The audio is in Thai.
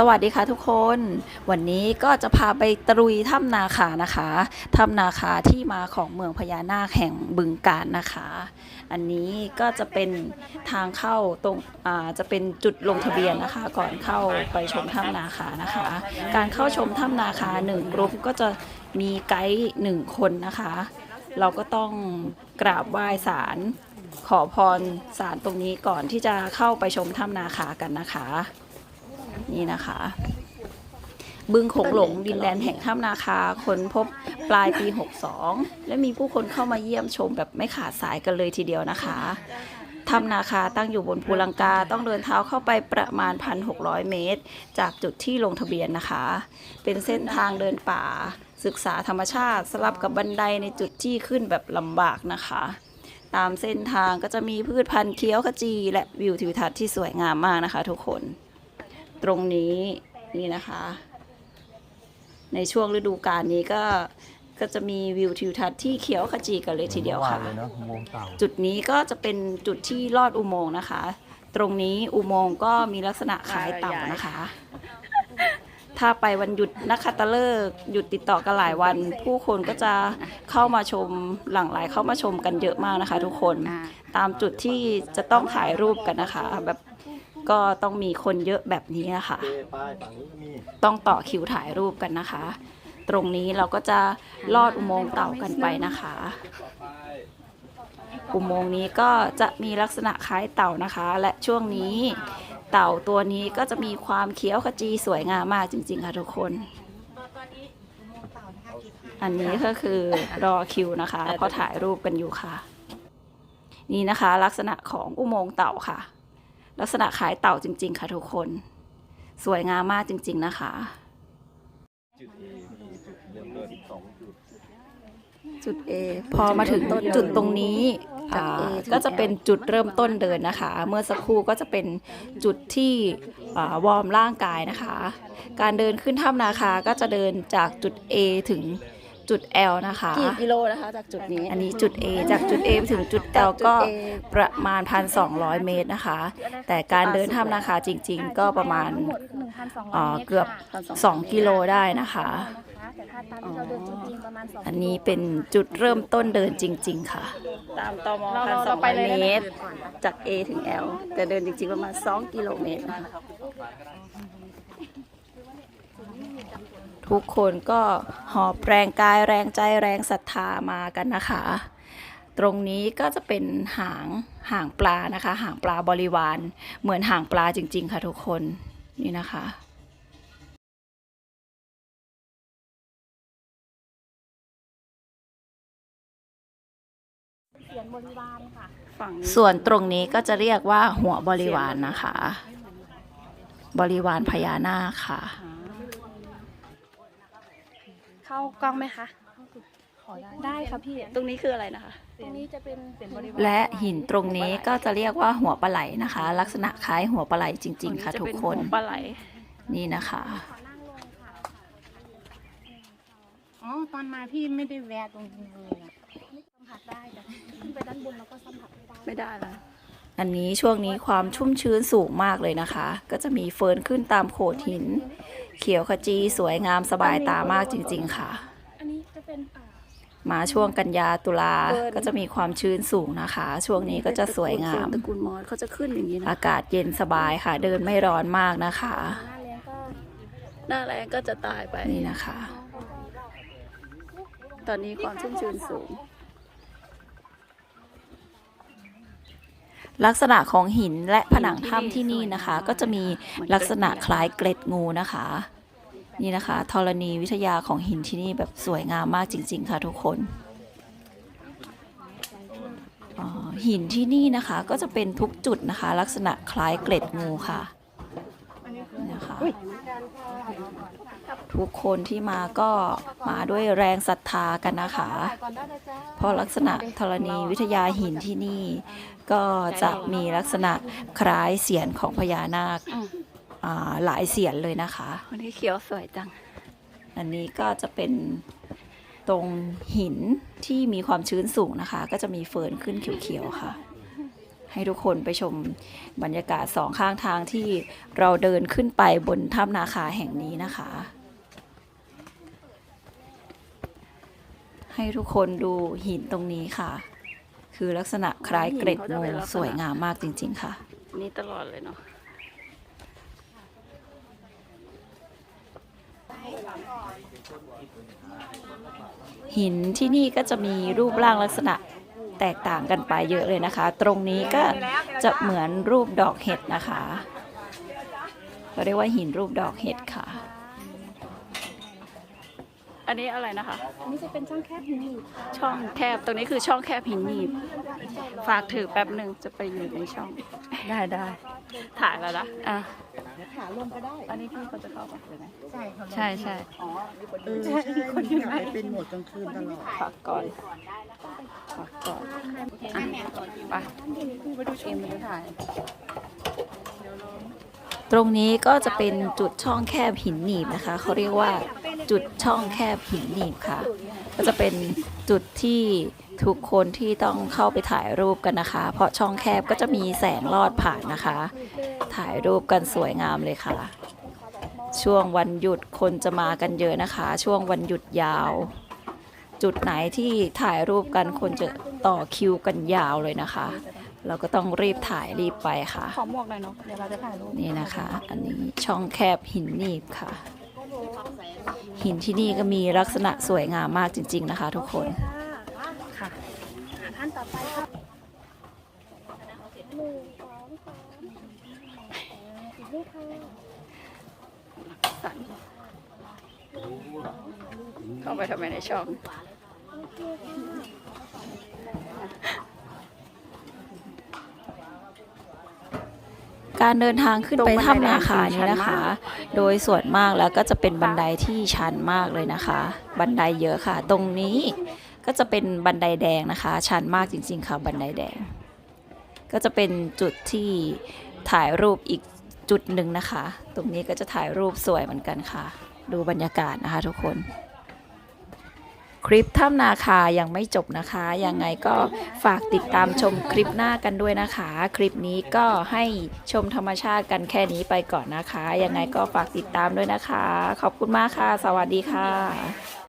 สวัสดีค่ะทุกคน วันนี้ก็จะพาไปตรุยถ้ำนาคานะคะถ้ำนาคาที่มาของเมืองพญานาคแห่งบึงกาฬนะคะ อันนี้ก็จะเป็นทางเข้าตรงอ่าจะเป็นจุดลงทะเบียนนะคะ ก่อนเข้าไปชมถ้ำนาคานะคะ การเข้าชมถ้ำนาคาหนึ่งกลุ่มก็จะมีไกด์หนึ่งคนนะคะ เราก็ต้องกราบไหว้ศาลขอพรศาลตรงนี้ก่อนที่จะเข้าไปชมถ้ำนาคากันนะคะ นี่นะคะ บึงโขงหลงดินแดนแห่งถ้ำนาคาค้นพบปลายปี 62 และมีผู้คนเข้ามาเยี่ยมชมแบบไม่ขาดสายกันเลยทีเดียวนะคะถ้ำนาคาตั้งอยู่บนภูลังกาต้องเดินเท้าเข้าไปประมาณ 1,600 เมตร จากจุดที่ลงทะเบียนนะคะ เป็นเส้นทางเดินป่า ศึกษาธรรมชาติ สลับกับบันไดในจุดที่ขึ้นแบบลำบากนะคะ ตามเส้นทางก็จะมีพืชพันธุ์เคี้ยวขจี และวิวทิวทัศน์ที่สวยงามมากนะคะทุกคน ตรงนี้นี่นะคะ ในช่วงฤดูกาลนี้ก็ก็จะมีวิวทิวทัศน์ที่เขียวขจีกันเลยทีเดียวค่ะ เลยเนาะอุโมงค์เต่าจุดนี้ก็จะเป็นจุดที่ลอดอุโมงค์นะคะ ตรงนี้อุโมงค์ก็มีลักษณะคล้ายเต่านะคะ ถ้าไปวันหยุดนักขัตฤกษ์หยุดติดต่อกันหลายวัน ผู้คนก็จะเข้ามาชมหลั่งไหลเข้ามาชมกันเยอะมากนะคะ ทุกคน ตามจุดที่จะต้องถ่ายรูปกันนะคะ แบบ ก็ต้องมีคนเยอะแบบนี้นะคะป้ายฝั่งนี้ก็มีต้องต่อคิวถ่ายรูปกันนะคะ ตรงนี้เราก็จะลอดอุโมงค์เต่ากันไปนะคะ อุโมงค์นี้ก็จะมีลักษณะคล้ายเต่านะคะ และช่วงนี้เต่าตัวนี้ก็จะมีความเขียวขจีสวยงามมากจริง ๆ ค่ะทุกคน อันนี้ก็คือรอคิวนะคะเพราะถ่ายรูปกันอยู่ค่ะ นี่นะคะลักษณะของอุโมงค์เต่าค่ะ ลักษณะคล้ายเต่าจริง ๆ ค่ะทุกคน สวยงามมากจริง ๆ นะคะ จุด A พอมาถึงจุดตรงนี้อ่าก็จะเป็นจุดเริ่มต้นเดินนะคะ เมื่อสักครู่ก็จะเป็นจุดที่อ่าวอร์มร่างกายนะคะ การเดินขึ้นถ้ำนาคาก็จะเดินจากจุด A ถึง จุด L นะคะ กี่กิโลนะคะจากจุดนี้ อันนี้จุด A จากจุด A ไปถึงจุด L ก็ประมาณ 1,200 เมตรนะคะ แต่การเดินถ้ำนาคาจริง ๆ ก็ประมาณอ่าเกือบ 2 กิโลได้นะคะแต่ถ้าตามที่เราเดินจริงๆประมาณสองอันนี้เป็นจุดเริ่มต้นเดินจริง ๆ ค่ะ ตามตมเราพันเราสอเรางไปร้อยเลยเมได้ไหมตร จาก A ถึง L แต่เดินจริง ๆ ประมาณ 2 กิโลเมตรนะคะ ทุกคนก็หอบแรงกายแรงใจแรงศรัทธามากันนะคะ ตรงนี้ก็จะเป็นหางหางปลานะคะ หางปลาบริวาร เหมือนหางปลาจริง ๆ ค่ะทุกคนนี่นะคะเสียนบริวารค่ะฝั่งส่วนตรงนี้ก็จะเรียกว่าหัวบริวารนนะคะ บริวารพญานาคค่ะ เข้ากล้องไหมคะขอได้ได้ค่ะพี่ ตรงนี้คืออะไรนะคะ ตรงนี้จะเป็นเสียนบริวารและหินตรงนี้ก็จะเรียกว่าหัวปลาไหลนะคะ ลักษณะคล้ายหัวปลาไหลจริง ๆ ค่ะ ทุกคนปลาไหล นี่นะคะ อ๋อตอนมาพี่ไม่ได้แวะตรงนี้เลยอะสัมผัสได้แต่ขึ้นไปด้านบนแล้วก็สัมผัสไม่ได้ ไม่ได้ละ อันนี้ช่วงนี้ความชุ่มชื้นสูงมากเลยนะคะ ก็จะมีเฟิร์นขึ้นตามโขดหิน เขียวขจีสวยงามสบายตามากจริง ๆ ค่ะอันนี้จะเป็นอ่ามาช่วงกันยาตุลาก็จะมีความชื้นสูงนะคะ ช่วงนี้ก็จะสวยงามตระกูลมอสเขาจะขึ้นอย่างนี้นะอากาศเย็นสบายค่ะ เดินไม่ร้อนมากนะคะ หน้าแรงก็หน้าแรงก็จะตายไปนี่นะคะ ตอนนี้ความชุ่มชื้นสูง ลักษณะของหินและผนังถ้ำที่นี่นะคะ ก็จะมีลักษณะคล้ายเกล็ดงูนะคะ นี่นะคะธรณีวิทยาของหินที่นี่แบบสวยงามมากจริง ๆ ค่ะทุกคนอ๋อหินที่นี่นะคะก็จะเป็นทุกจุดนะคะ ลักษณะคล้ายเกล็ดงูค่ะ นะคะทุกคนที่มาก็มาด้วยแรงศรัทธากันนะคะก่อนได้เลยจ้าเพราะลักษณะธรณีวิทยาหินที่นี่ ก็จะมีลักษณะคล้ายเสียนของพญานาคอ่าหลายเสียนเลยนะคะวันนี้เขียวสวยจัง อันนี้ก็จะเป็นตรงหินที่มีความชื้นสูงนะคะ ก็จะมีเฟิร์นขึ้นเขียวๆค่ะค ให้ทุกคนไปชมบรรยากาศสองข้างทางที่เราเดินขึ้นไปบนถ้ำนาคาแห่งนี้นะคะ ให้ทุกคนดูหินตรงนี้ค่ะ คือลักษณะคล้ายเกร็ดงูสวยงามมากจริง ๆ ค่ะ นี่ตลอดเลยเนาะหินที่นี่ก็จะมีรูปร่างลักษณะ แตกต่างกันไปเยอะเลยนะคะ ตรงนี้ก็จะเหมือนรูปดอกเห็ดนะคะเขาเรียกว่าหินรูปดอกเห็ดค่ะ อันนี้อะไรนะคะ อันนี้จะเป็นช่องแคบหินหนีบช่องแคบ ตรงนี้คือช่องแคบหินหนีบ ฝากถือแป๊บหนึ่งจะไปอยู่ในช่อง ได้ได้ ถ่ายแล้วนะอะ ขาลงก็ได้ อันนี้พี่เขาจะเข้าปะหรือไงใช่เขาลงใช่ใช่เออใช่คนที่อยากไปเป็นโหมดกลางคืนตลอดพักก่อนพักก่อนอะไปไปดูชมไปดูถ่ายตรงนี้ก็จะเป็นจุดช่องแคบหินหนีบนะคะ เขาเรียกว่าจุดช่องแคบหินหนีบค่ะ ก็จะเป็นจุดที่ทุกคนที่ต้องเข้าไปถ่ายรูปกันนะคะ เพราะช่องแคบก็จะมีแสงลอดผ่านนะคะ ถ่ายรูปกันสวยงามเลยค่ะ ช่วงวันหยุดคนจะมากันเยอะนะคะ ช่วงวันหยุดยาว จุดไหนที่ถ่ายรูปกันคนจะต่อคิวกันยาวเลยนะคะ เราก็ต้องรีบถ่ายรีบไปค่ะ ขอหมวกหน่อยเนาะเดี๋ยวเราจะถ่ายรูปนี่นะคะ อันนี้ช่องแคบหินหนีบค่ะ หินที่นี่ก็มีลักษณะสวยงามมากจริง ๆ นะคะ ทุกคนค่ะท่านต่อไปครับ สั่นเข้าไปทำไมในช่องการเดินทางขึ้นไปถ้ำนาคานี้นะคะ โดยส่วนมากแล้วก็จะเป็นบันไดที่ชันมากเลยนะคะ บันไดเยอะค่ะ ตรงนี้ก็จะเป็นบันไดแดงนะคะ ชันมากจริง ๆ ค่ะ บันไดแดง ก็จะเป็นจุดที่ถ่ายรูปอีกจุดหนึ่งนะคะ ตรงนี้ก็จะถ่ายรูปสวยเหมือนกันค่ะ ดูบรรยากาศนะคะทุกคน คลิปถ้ำนาคายังไม่จบนะคะ ยังไงก็ฝากติดตามชมคลิปหน้ากันด้วยนะคะ คลิปนี้ก็ให้ชมธรรมชาติกันแค่นี้ไปก่อนนะคะ ยังไงก็ฝากติดตามด้วยนะคะ ขอบคุณมากค่ะ สวัสดีค่ะ